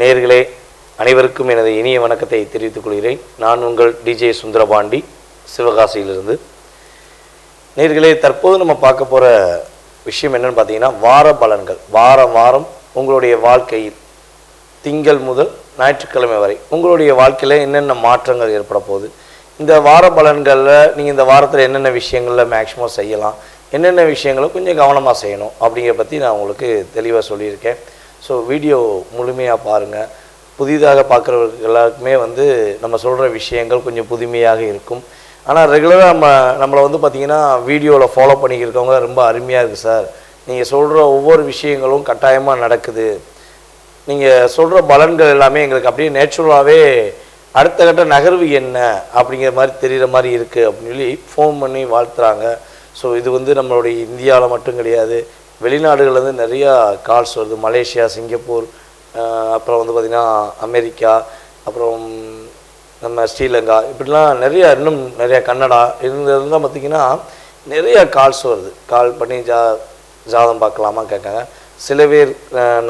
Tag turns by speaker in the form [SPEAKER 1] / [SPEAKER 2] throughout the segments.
[SPEAKER 1] நேர்களே அனைவருக்கும் எனது இனிய வணக்கத்தை தெரிவித்துக் கொள்கிறேன். நான் உங்கள் டிஜே சுந்தரபாண்டி சிவகாசியிலிருந்து. நேர்களே தற்போது நம்ம பார்க்க போகிற விஷயம் என்னன்னு பார்த்தீங்கன்னா வார பலன்கள். வாரம் வாரம் உங்களுடைய வாழ்க்கையில் திங்கள் முதல் ஞாயிற்றுக்கிழமை வரை உங்களுடைய வாழ்க்கையில் என்னென்ன மாற்றங்கள் ஏற்பட போகுது? இந்த வார பலன்களில் நீங்கள் இந்த வாரத்தில் என்னென்ன விஷயங்களில் மேக்ஸிமம் செய்யலாம்? என்னென்ன விஷயங்களை கொஞ்சம் கவனமாக செய்யணும் அப்படிங்கிற பற்றி நான் உங்களுக்கு தெளிவாக சொல்லியிருக்கேன். ஸோ வீடியோ முழுமையாக பாருங்கள் புதிதாக பார்க்குறவர்கள் எல்லாருக்குமே வந்து நம்ம சொல்கிற விஷயங்கள் கொஞ்சம் புதுமையாக இருக்கும். ஆனால் ரெகுலராக நம்ம நம்மளை வந்து பார்த்திங்கன்னா வீடியோவில் ஃபாலோ பண்ணிக்கிருக்கவங்க ரொம்ப அருமையாக இருக்குது சார். நீங்கள் சொல்கிற ஒவ்வொரு விஷயங்களும் கட்டாயமாக நடக்குது. நீங்கள் சொல்கிற பலன்கள் எல்லாமே எங்களுக்கு அப்படியே நேச்சுரலாகவே அடுத்த கட்ட நகர்வு என்ன அப்படிங்கிற மாதிரி தெரிகிற மாதிரி இருக்குது அப்படின்னு சொல்லி ஃபோன் பண்ணி வாழ்த்துறாங்க. ஸோ இது வந்து நம்மளுடைய இந்தியாவில் மட்டும் கிடையாது. வெளிநாடுகள்லேருந்து நிறையா கால்ஸ் வருது. மலேசியா சிங்கப்பூர் அப்புறம் வந்து பார்த்திங்கன்னா அமெரிக்கா அப்புறம் நம்ம ஸ்ரீலங்கா இப்படிலாம் நிறையா இன்னும் நிறையா கன்னடா இருந்ததுலாம் பார்த்திங்கன்னா நிறைய கால்ஸ் வருது. கால் பண்ணி ஜா ஜாதகம் பார்க்கலாமா கேட்காங்க. சில பேர்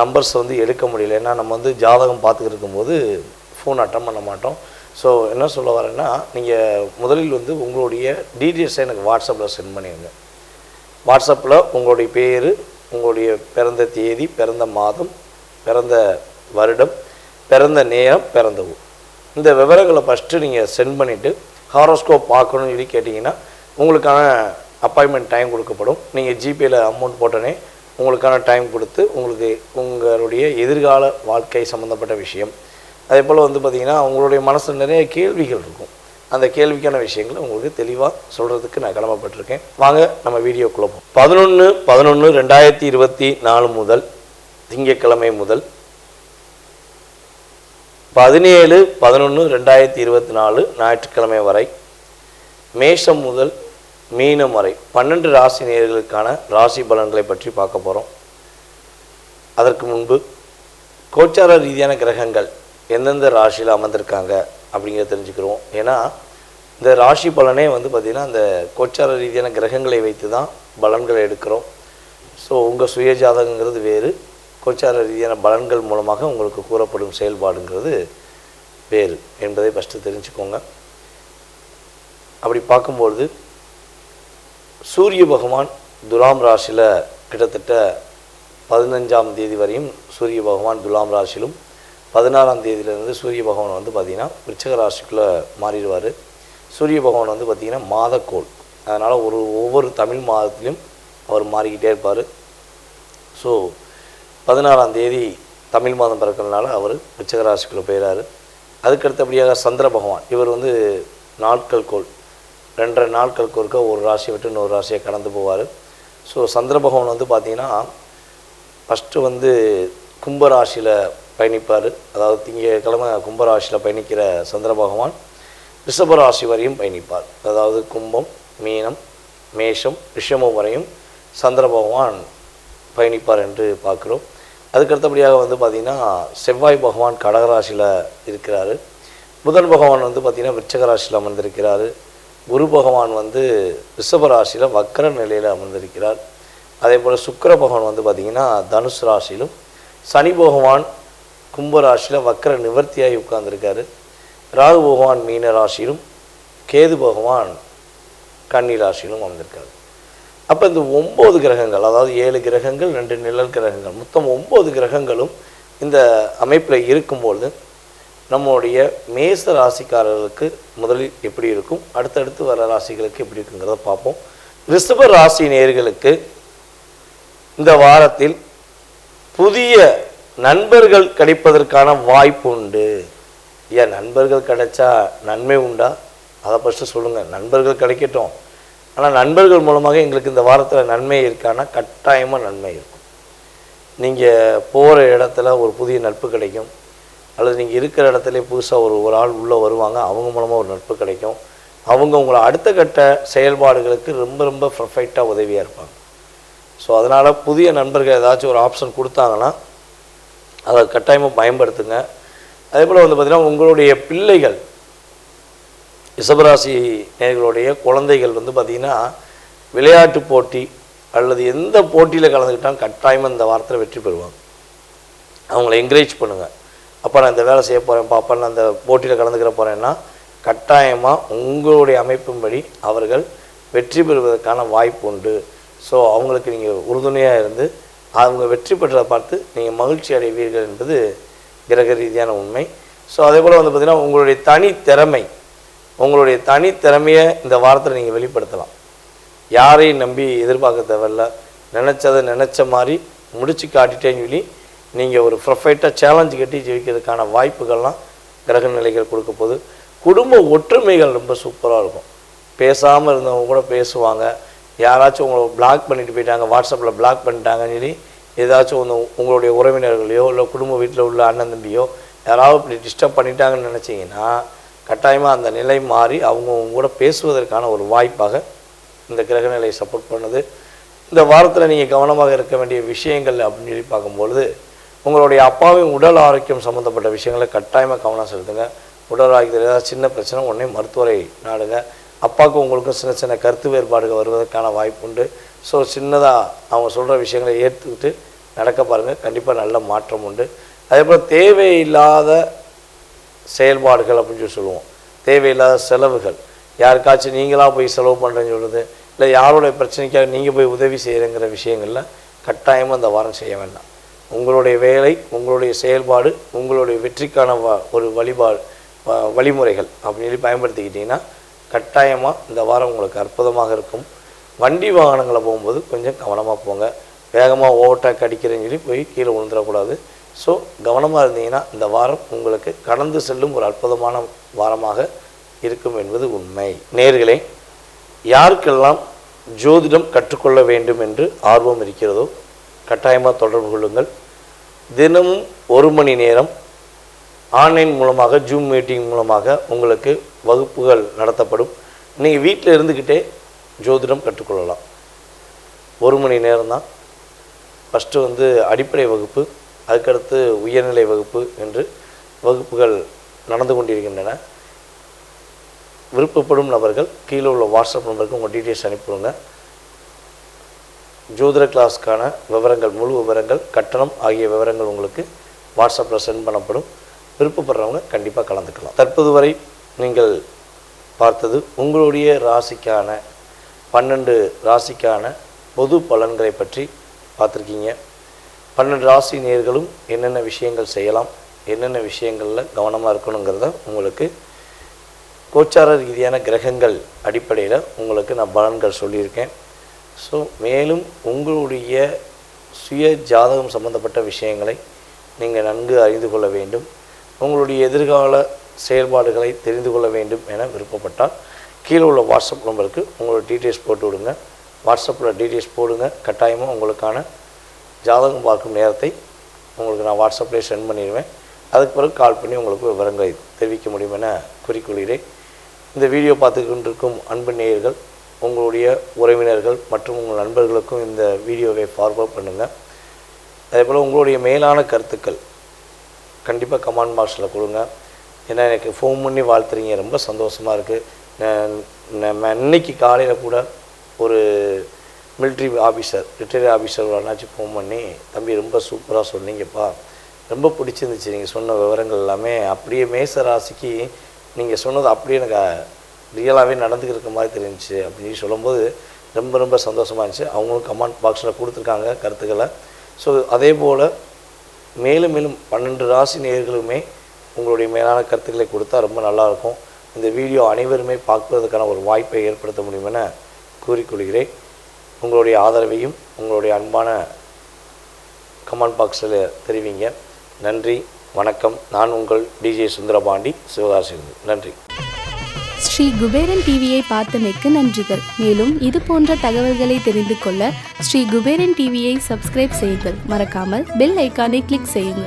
[SPEAKER 1] நம்பர்ஸ் வந்து எடுக்க முடியல. ஏன்னா நம்ம வந்து ஜாதகம் பார்த்துக்கிட்டு இருக்கும்போது ஃபோன் அட்டன் பண்ண மாட்டோம். ஸோ என்ன சொல்ல வரேன்னா நீங்கள் முதலில் வந்து உங்களுடைய டீட்டெயில்ஸை எனக்கு வாட்ஸ்அப்பில் சென்ட் பண்ணிடுங்க வாட்ஸ்அப்பில் உங்களுடைய பேர் உங்களுடைய பிறந்த தேதி பிறந்த மாதம் பிறந்த வருடம் பிறந்த நேரம் பிறந்த ஊர். இந்த விவரங்களை ஃபஸ்ட்டு நீங்கள் சென்ட் பண்ணிவிட்டு ஹாரோஸ்கோப் பார்க்கணும்னு சொல்லி கேட்டிங்கன்னா உங்களுக்கான அப்பாயின்மெண்ட் டைம் கொடுக்கப்படும். நீங்கள் ஜிபேயில் அமௌண்ட் போட்டோன்னே உங்களுக்கான டைம் கொடுத்து உங்களுக்கு உங்களுடைய எதிர்கால வாழ்க்கை சம்மந்தப்பட்ட விஷயம். அதே போல் வந்து பார்த்திங்கன்னா உங்களுடைய மனசில் நிறைய கேள்விகள் இருக்கும். அந்த கேள்விக்கான விஷயங்களை உங்களுக்கு தெளிவாக சொல்கிறதுக்கு நான் கடமைப்பட்டிருக்கேன். வாங்க நம்ம வீடியோக்குள்ளே போவோம். பதினொன்று பதினொன்று ரெண்டாயிரத்தி இருபத்தி நாலு முதல் திங்கக்கிழமை முதல் பதினேழு பதினொன்று ரெண்டாயிரத்தி இருபத்தி நாலு ஞாயிற்றுக்கிழமை வரை மேஷம் முதல் மீனம் வரை பன்னெண்டு ராசி நேர்களுக்கான ராசி பலன்களை பற்றி பார்க்க போகிறோம் அதற்கு முன்பு கோச்சார ரீதியான கிரகங்கள் எந்தெந்த ராசியில் அமர்ந்திருக்காங்க அப்படிங்கிறத தெரிஞ்சுக்கிறோம். ஏன்னா இந்த ராசி பலனே வந்து பார்த்திங்கன்னா அந்த கோச்சார ரீதியான கிரகங்களை வைத்து தான் பலன்களை எடுக்கிறோம். ஸோ உங்கள் சுய ஜாதகங்கிறது வேறு. கோச்சார ரீதியான பலன்கள் மூலமாக உங்களுக்கு கூறப்படும் செயல்பாடுங்கிறது வேறு என்பதை ஃபஸ்ட்டு தெரிஞ்சுக்கோங்க. அப்படி பார்க்கும்பொழுது சூரிய பகவான் துலாம் ராசியில் கிட்டத்தட்ட பதினஞ்சாம் தேதி வரையும் சூரிய பகவான் துலாம் ராசியிலும் பதினாறாம் தேதியிலேருந்து சூரிய பகவான் வந்து பார்த்திங்கன்னா விருச்சக ராசிக்குள்ளே மாறிடுவார். சூரிய பகவான் வந்து பார்த்திங்கன்னா மாதக்கோள். அதனால் ஒரு ஒவ்வொரு தமிழ் மாதத்துலேயும் அவர் மாறிக்கிட்டே இருப்பார். ஸோ பதினாலாம் தேதி தமிழ் மாதம் பிறக்கிறதுனால அவர் விருச்சக ராசிக்குள்ளே போயிடாரு அதுக்கு அடுத்தபடியாக சந்திர பகவான். இவர் வந்து நாட்கள் கோள். ரெண்டரை நாட்கள் ஒருக்க ஒரு ராசியை விட்டு இன்னொரு ராசியை கடந்து போவார். ஸோ சந்திர பகவான் வந்து பார்த்திங்கன்னா ஃபஸ்ட்டு வந்து கும்பராசியில் பயணிப்பார். அதாவது திங்கக்கிழமை கும்பராசியில் பயணிக்கிற சந்திர பகவான் ரிஷபராசி வரையும் பயணிப்பார். அதாவது கும்பம் மீனம் மேஷம் ரிஷமம் வரையும் சந்திர பகவான் பயணிப்பார் என்று பார்க்குறோம். அதுக்கடுத்தபடியாக வந்து பார்த்திங்கன்னா செவ்வாய் பகவான் கடகராசியில் இருக்கிறாரு. புதன் பகவான் வந்து பார்த்திங்கன்னா விருச்சகராசியில் அமர்ந்திருக்கிறார் அமர்ந்திருக்கிறாரு. குரு பகவான் வந்து ரிஷப ராசியில் வக்கர நிலையில் அமர்ந்திருக்கிறார். அதே போல் சுக்கர பகவான் வந்து பார்த்திங்கன்னா தனுசு ராசியிலும் சனி பகவான் கும்பராசியில் வக்கர நிவர்த்தியாகி உட்கார்ந்துருக்காரு. ராகு பகவான் மீன ராசியிலும் கேது பகவான் கன்னி ராசியிலும் அமர்ந்திருக்காரு. அப்போ இந்த ஒம்பது கிரகங்கள் அதாவது ஏழு கிரகங்கள் ரெண்டு நிழல் கிரகங்கள் மொத்தம் ஒம்பது கிரகங்களும் இந்த அமைப்பில் இருக்கும்பொழுது நம்மளுடைய மேச ராசிக்காரர்களுக்கு முதலில் எப்படி இருக்கும் அடுத்தடுத்து வர ராசிகளுக்கு எப்படி இருக்குங்கிறத பார்ப்போம். ரிஷப ராசி நேர்களுக்கு இந்த வாரத்தில் புதிய நண்பர்கள் கிடைப்பதற்கான வாய்ப்பு உண்டு. ஏன் நண்பர்கள் கிடைச்சா நன்மை உண்டா? அதை ஃபஸ்ட்டு சொல்லுங்கள் நண்பர்கள் கிடைக்கட்டும். ஆனால் நண்பர்கள் மூலமாக எங்களுக்கு இந்த வாரத்தில் நன்மை இருக்கான்னா கட்டாயமாக நன்மை இருக்கும். நீங்கள் போகிற இடத்துல ஒரு புதிய நட்பு கிடைக்கும். அல்லது நீங்கள் இருக்கிற இடத்துல புதுசாக ஒரு ஒரு ஆள் உள்ளே வருவாங்க அவங்க மூலமாக ஒரு நட்பு கிடைக்கும். அவங்க உங்களை அடுத்த கட்ட செயல்பாடுகளுக்கு ரொம்ப ரொம்ப பர்ஃபெக்டாக உதவியாக இருப்பாங்க. ஸோ அதனால் புதிய நண்பர்கள் ஏதாச்சும் ஒரு ஆப்ஷன் கொடுத்தாங்கன்னா அதை கட்டாயமாக பயன்படுத்துங்க. அதே போல் வந்து பார்த்திங்கன்னா உங்களுடைய பிள்ளைகள் ரிஷபராசி நேர்களுடைய குழந்தைகள் வந்து பார்த்திங்கன்னா விளையாட்டு போட்டி அல்லது எந்த போட்டியில் கலந்துக்கிட்டாலும் கட்டாயமாக இந்த வாரத்தில் வெற்றி பெறுவாங்க. அவங்கள என்கரேஜ் பண்ணுங்கள் அப்போ நான் இந்த வேலை செய்ய போகிறேன் பாப்பா நான் அந்த போட்டியில் கலந்துக்கிற போகிறேன்னா கட்டாயமாக உங்களுடைய அமைப்பின்படி அவர்கள் வெற்றி பெறுவதற்கான வாய்ப்பு உண்டு. ஸோ அவங்களுக்கு நீங்கள் உறுதுணையாக இருந்து அவங்க வெற்றி பெற்றதை பார்த்து நீங்கள் மகிழ்ச்சி அடைவீர்கள் என்பது கிரக ரீதியான உண்மை. ஸோ அதே போல் வந்து பார்த்திங்கன்னா உங்களுடைய தனி திறமை உங்களுடைய தனி திறமையை இந்த வாரத்தில் நீங்கள் வெளிப்படுத்தலாம். யாரையும் நம்பி எதிர்பார்க்க தேவையில்ல. நினச்சதை நினச்ச மாதிரி முடிச்சு காட்டிட்டேன்னு சொல்லி நீங்கள் ஒரு ப்ரொஃபைட்டாக சேலஞ்சு கட்டி ஜெயிக்கிறதுக்கான வாய்ப்புகள்லாம் கிரக நிலைகள் கொடுக்க போகுது. குடும்ப ஒற்றுமைகள் ரொம்ப சூப்பராக இருக்கும். பேசாமல் இருந்தவங்க கூட பேசுவாங்க. யாராச்சும் உங்களை பிளாக் பண்ணிட்டு போயிட்டாங்க வாட்ஸ்அப்பில் பிளாக் பண்ணிட்டாங்கன்னு சொல்லி ஏதாச்சும் ஒன்று உங்களுடைய உறவினர்களையோ இல்லை குடும்ப வீட்டில் உள்ள அண்ணன் தம்பியோ யாராவது இப்படி டிஸ்டர்ப் பண்ணிட்டாங்கன்னு நினச்சிங்கன்னா கட்டாயமாக அந்த நிலை மாறி அவங்க உங்க கூட பேசுவதற்கான ஒரு வாய்ப்பாக இந்த கிரக நிலையை சப்போர்ட் பண்ணுது. இந்த வாரத்தில் நீங்கள் கவனமாக இருக்க வேண்டிய விஷயங்கள் அப்படின்னு சொல்லி பார்க்கும்பொழுது உங்களுடைய அப்பாவின் உடல் ஆரோக்கியம் சம்மந்தப்பட்ட விஷயங்களை கட்டாயமாக கவனம் செலுத்துங்க. உடல் ஆரோக்கியத்தில் ஏதாவது சின்ன பிரச்சனை உடனே மருத்துவரை நாடுங்க. அப்பாவுக்கும் உங்களுக்கும் சின்ன சின்ன கருத்து வேறுபாடுகள் வருவதற்கான வாய்ப்பு உண்டு. ஸோ சின்னதாக அவங்க சொல்கிற விஷயங்களை ஏற்றுக்கிட்டு நடக்க பாருங்கள் கண்டிப்பாக நல்ல மாற்றம் உண்டு. அதே போல் தேவையில்லாத செயல்பாடுகள் அப்படின்னு சொல்லி சொல்லுவோம். தேவையில்லாத செலவுகள். யாருக்காச்சும் நீங்களாக போய் செலவு பண்ணுறேன்னு சொல்கிறது இல்லை யாருடைய பிரச்சனைக்காக நீங்கள் போய் உதவி செய்கிறங்கிற விஷயங்களில் கட்டாயமாக இந்த வாரம் செய்ய வேண்டாம். உங்களுடைய வேலை உங்களுடைய செயல்பாடு உங்களுடைய வெற்றிக்கான வ- ஒரு வழிபாடு வ- வழிமுறைகள் அப்படின்னு சொல்லி பயன்படுத்திக்கிட்டிங்கன்னா கட்டாயமாக இந்த வாரம் உங்களுக்கு அற்புதமாக இருக்கும். வண்டி வாகனங்களை போகும்போது கொஞ்சம் கவனமாக போங்க. வேகமாக ஓவர்டேக் அடிக்கிறேன்னு சொல்லி போய் கீழே விழுந்துடக்கூடாது. ஸோ கவனமாக இருந்தீங்கன்னா இந்த வாரம் உங்களுக்கு கடந்து செல்லும் ஒரு அற்புதமான வாரமாக இருக்கும் என்பது உண்மை. நேர்களே யாருக்கெல்லாம் ஜோதிடம் கற்றுக்கொள்ள வேண்டும் என்று ஆர்வம் இருக்கிறதோ கட்டாயமாக தொடர்பு கொள்ளுங்கள். தினமும் ஒரு மணி நேரம் ஆன்லைன் மூலமாக ஜூம் மீட்டிங் மூலமாக உங்களுக்கு வகுப்புகள் நடத்தப்படும். நீங்கள் வீட்டில் இருந்துக்கிட்டே ஜோதிடம் கற்றுக்கொள்ளலாம். ஒரு மணி நேரம் தான் ஃபஸ்ட்டு வந்து அடிப்படை வகுப்பு அதுக்கடுத்து உயர்நிலை வகுப்பு என்று வகுப்புகள் நடந்து கொண்டிருக்கின்றன. விருப்பப்படும் நபர்கள் கீழே உள்ள வாட்ஸ்அப் நம்பருக்கு உங்கள் டீட்டெயில்ஸ் அனுப்பிவிடுங்க. ஜோதிட கிளாஸ்க்கான விவரங்கள் முழு விவரங்கள் கட்டணம் ஆகிய விவரங்கள் உங்களுக்கு வாட்ஸ்அப்பில் சென்ட் பண்ணப்படும். விருப்பப்படுறவங்க கண்டிப்பாக கலந்துக்கலாம். தற்போது வரை நீங்கள் பார்த்தது உங்களுடைய ராசிக்கான பன்னெண்டு ராசிக்கான பொது பலன்களை பற்றி பார்த்துருக்கீங்க. பன்னெண்டு ராசி நேர்களும் என்னென்ன விஷயங்கள் செய்யலாம் என்னென்ன விஷயங்களில் கவனமாக இருக்கணுங்கிறத உங்களுக்கு கோச்சார ரீதியான கிரகங்கள் அடிப்படையில் உங்களுக்கு நான் பலன்கள் சொல்லியிருக்கேன். ஸோ மேலும் உங்களுடைய சுய ஜாதகம் சம்பந்தப்பட்ட விஷயங்களை நீங்கள் நன்கு அறிந்து கொள்ள வேண்டும். உங்களுடைய எதிர்கால செயல்பாடுகளை தெரிந்து கொள்ள வேண்டும் என விருப்பப்பட்டால் கீழே உள்ள வாட்ஸ்அப் நம்பருக்கு உங்களோட டீட்டெயில்ஸ் போட்டு விடுங்க. வாட்ஸ்அப்பில் டீட்டெயில்ஸ் போடுங்க. கட்டாயமாக உங்களுக்கான ஜாதகம் பார்க்கும் நேரத்தை உங்களுக்கு நான் வாட்ஸ்அப்லேயே சென்ட் பண்ணிடுவேன். அதுக்கு பிறகு கால் பண்ணி உங்களுக்கு விவரங்களை தெரிவிக்க முடியும் என குறிக்கொள்கிறேன். இந்த வீடியோ பார்த்து கொண்டிருக்கும் அன்பு நேயர்கள் உங்களுடைய உறவினர்கள் மற்றும் உங்கள் நண்பர்களுக்கும் இந்த வீடியோவை ஃபார்வர்ட் பண்ணுங்கள் அதே போல் உங்களுடைய மேலான கருத்துக்கள் கண்டிப்பாக கமெண்ட் பாக்ஸில் கொடுங்க. ஏன்னா எனக்கு ஃபோன் பண்ணி வாழ்த்துறீங்க. ரொம்ப சந்தோஷமாக இருக்குது நம்ம இன்னைக்கு காலையில் கூட ஒரு மிலிட்ரி ஆஃபீஸர் ரிட்டையர்ட் ஆஃபீஸர் ஒரு ஃபோன் பண்ணி தம்பி ரொம்ப சூப்பராக சொன்னீங்கப்பா. ரொம்ப பிடிச்சிருந்துச்சு நீங்கள் சொன்ன விவரங்கள் எல்லாமே. அப்படியே மேச ராசிக்கு நீங்கள் சொன்னது அப்படியே எனக்கு ரியலாகவே நடந்துக்கிற மாதிரி தெரிஞ்சிச்சு. அப்படின்னு சொல்லும்போது ரொம்ப ரொம்ப சந்தோஷமாக இருந்துச்சு. அவங்களும் கமெண்ட் பாக்ஸில் கொடுத்துருக்காங்க கருத்துக்களை. ஸோ அதே போல் மேலும் மேலும் பன்னெண்டு ராசி நேர்களுமே உங்களுடைய மேலான கருத்துக்களை கொடுத்தா ரொம்ப நல்லாயிருக்கும். இந்த வீடியோ அனைவருமே பார்ப்பதற்கான ஒரு வாய்ப்பை ஏற்படுத்த முடியும் என கூறிக்கொள்கிறேன். உங்களுடைய ஆதரவையும் உங்களுடைய அன்பான கமெண்ட் பாக்ஸில் தெரிவிங்க. நன்றி வணக்கம். நான் உங்கள் டிஜே சுந்தரபாண்டி சிவகாசி நன்றி.
[SPEAKER 2] ஸ்ரீ குபேரன் டிவியை பார்த்தமைக்கு நன்றிகள். மேலும் இது போன்ற தகவல்களை தெரிந்து கொள்ள ஸ்ரீ குபேரன் டிவியை சப்ஸ்கிரைப் செய்யுங்கள். மறக்காமல் பெல் ஐக்கானை கிளிக் செய்யுங்கள்.